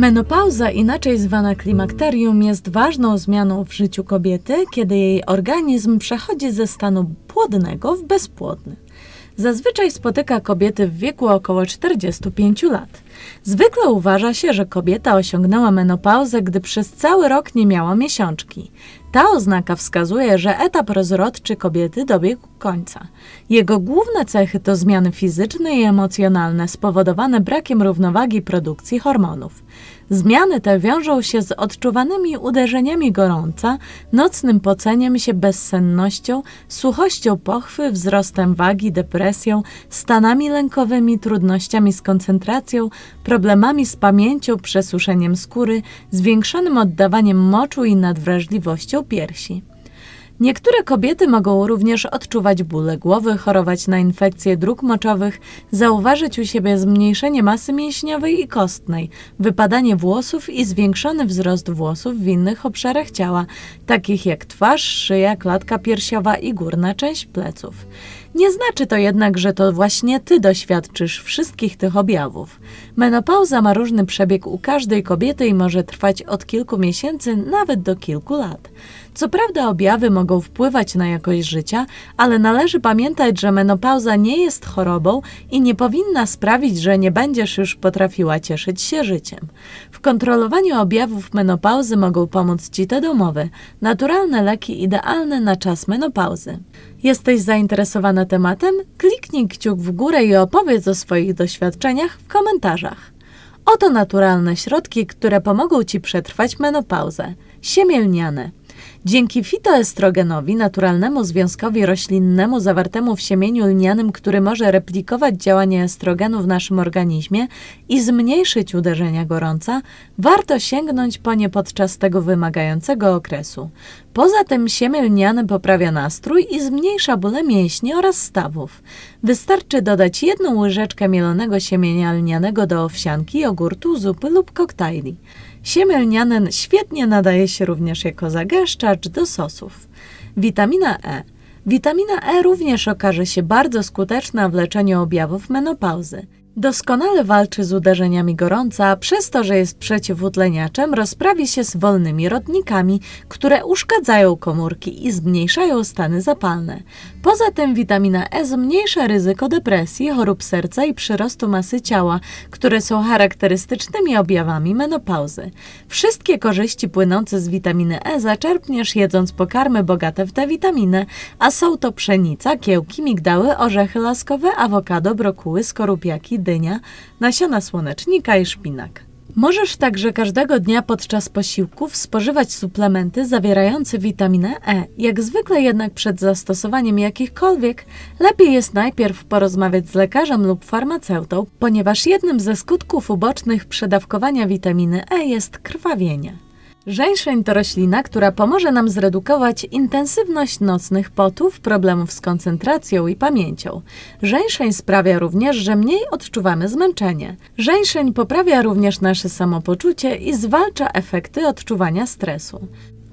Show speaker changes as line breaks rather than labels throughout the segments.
Menopauza, inaczej zwana klimakterium, jest ważną zmianą w życiu kobiety, kiedy jej organizm przechodzi ze stanu płodnego w bezpłodny. Zazwyczaj spotyka kobiety w wieku około 45 lat. Zwykle uważa się, że kobieta osiągnęła menopauzę, gdy przez cały rok nie miała miesiączki. Ta oznaka wskazuje, że etap rozrodczy kobiety dobiegł końca. Jego główne cechy to zmiany fizyczne i emocjonalne spowodowane brakiem równowagi produkcji hormonów. Zmiany te wiążą się z odczuwanymi uderzeniami gorąca, nocnym poceniem się bezsennością, suchością pochwy, wzrostem wagi, depresją, stanami lękowymi, trudnościami z koncentracją, problemami z pamięcią, przesuszeniem skóry, zwiększonym oddawaniem moczu i nadwrażliwością piersi. Niektóre kobiety mogą również odczuwać bóle głowy, chorować na infekcje dróg moczowych, zauważyć u siebie zmniejszenie masy mięśniowej i kostnej, wypadanie włosów i zwiększony wzrost włosów w innych obszarach ciała, takich jak twarz, szyja, klatka piersiowa i górna część pleców. Nie znaczy to jednak, że to właśnie ty doświadczysz wszystkich tych objawów. Menopauza ma różny przebieg u każdej kobiety i może trwać od kilku miesięcy nawet do kilku lat. Co prawda objawy mogą wpływać na jakość życia, ale należy pamiętać, że menopauza nie jest chorobą i nie powinna sprawić, że nie będziesz już potrafiła cieszyć się życiem. W kontrolowaniu objawów menopauzy mogą pomóc Ci te domowe, naturalne leki idealne na czas menopauzy. Jesteś zainteresowana tematem? Kliknij kciuk w górę i opowiedz o swoich doświadczeniach w komentarzach. Oto naturalne środki, które pomogą Ci przetrwać menopauzę. Siemielniane. Dzięki fitoestrogenowi, naturalnemu związkowi roślinnemu zawartemu w siemieniu lnianym, który może replikować działanie estrogenu w naszym organizmie i zmniejszyć uderzenia gorąca, warto sięgnąć po nie podczas tego wymagającego okresu. Poza tym siemię lniane poprawia nastrój i zmniejsza bóle mięśni oraz stawów. Wystarczy dodać jedną łyżeczkę mielonego siemienia lnianego do owsianki, jogurtu, zupy lub koktajli. Siemię lniane świetnie nadaje się również jako zagęszczacz do sosów. Witamina E. Witamina E również okaże się bardzo skuteczna w leczeniu objawów menopauzy. Doskonale walczy z uderzeniami gorąca, przez to, że jest przeciwutleniaczem, rozprawi się z wolnymi rodnikami, które uszkadzają komórki i zmniejszają stany zapalne. Poza tym witamina E zmniejsza ryzyko depresji, chorób serca i przyrostu masy ciała, które są charakterystycznymi objawami menopauzy. Wszystkie korzyści płynące z witaminy E zaczerpniesz jedząc pokarmy bogate w tę witaminę, a są to pszenica, kiełki, migdały, orzechy laskowe, awokado, brokuły, skorupiaki, nasiona słonecznika i szpinak. Możesz także każdego dnia podczas posiłków spożywać suplementy zawierające witaminę E. Jak zwykle jednak przed zastosowaniem jakichkolwiek, lepiej jest najpierw porozmawiać z lekarzem lub farmaceutą, ponieważ jednym ze skutków ubocznych przedawkowania witaminy E jest krwawienie. Żeńszeń to roślina, która pomoże nam zredukować intensywność nocnych potów, problemów z koncentracją i pamięcią. Żeńszeń sprawia również, że mniej odczuwamy zmęczenie. Żeńszeń poprawia również nasze samopoczucie i zwalcza efekty odczuwania stresu.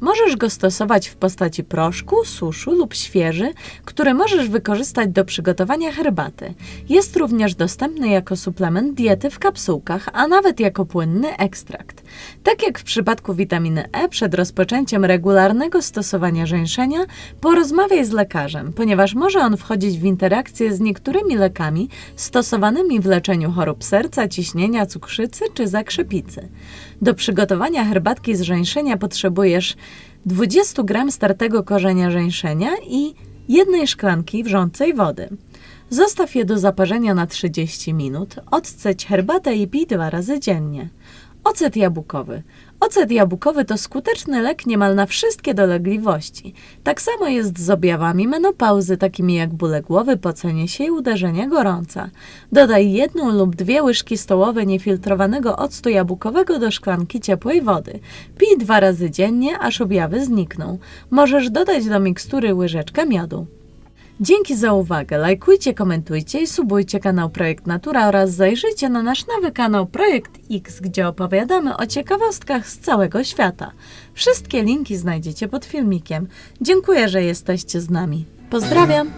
Możesz go stosować w postaci proszku, suszu lub świeży, który możesz wykorzystać do przygotowania herbaty. Jest również dostępny jako suplement diety w kapsułkach, a nawet jako płynny ekstrakt. Tak jak w przypadku witaminy E, przed rozpoczęciem regularnego stosowania żeńszenia, porozmawiaj z lekarzem, ponieważ może on wchodzić w interakcję z niektórymi lekami stosowanymi w leczeniu chorób serca, ciśnienia, cukrzycy czy zakrzepicy. Do przygotowania herbatki z żeńszenia potrzebujesz 20 gram startego korzenia żeńszenia i jednej szklanki wrzącej wody. Zostaw je do zaparzenia na 30 minut, odceć herbatę i pij dwa razy dziennie. Ocet jabłkowy. Ocet jabłkowy to skuteczny lek niemal na wszystkie dolegliwości. Tak samo jest z objawami menopauzy, takimi jak bóle głowy, pocenie się i uderzenie gorąca. Dodaj jedną lub dwie łyżki stołowe niefiltrowanego octu jabłkowego do szklanki ciepłej wody. Pij dwa razy dziennie, aż objawy znikną. Możesz dodać do mikstury łyżeczkę miodu. Dzięki za uwagę. Lajkujcie, komentujcie i subujcie kanał Projekt Natura oraz zajrzyjcie na nasz nowy kanał Projekt X, gdzie opowiadamy o ciekawostkach z całego świata. Wszystkie linki znajdziecie pod filmikiem. Dziękuję, że jesteście z nami. Pozdrawiam!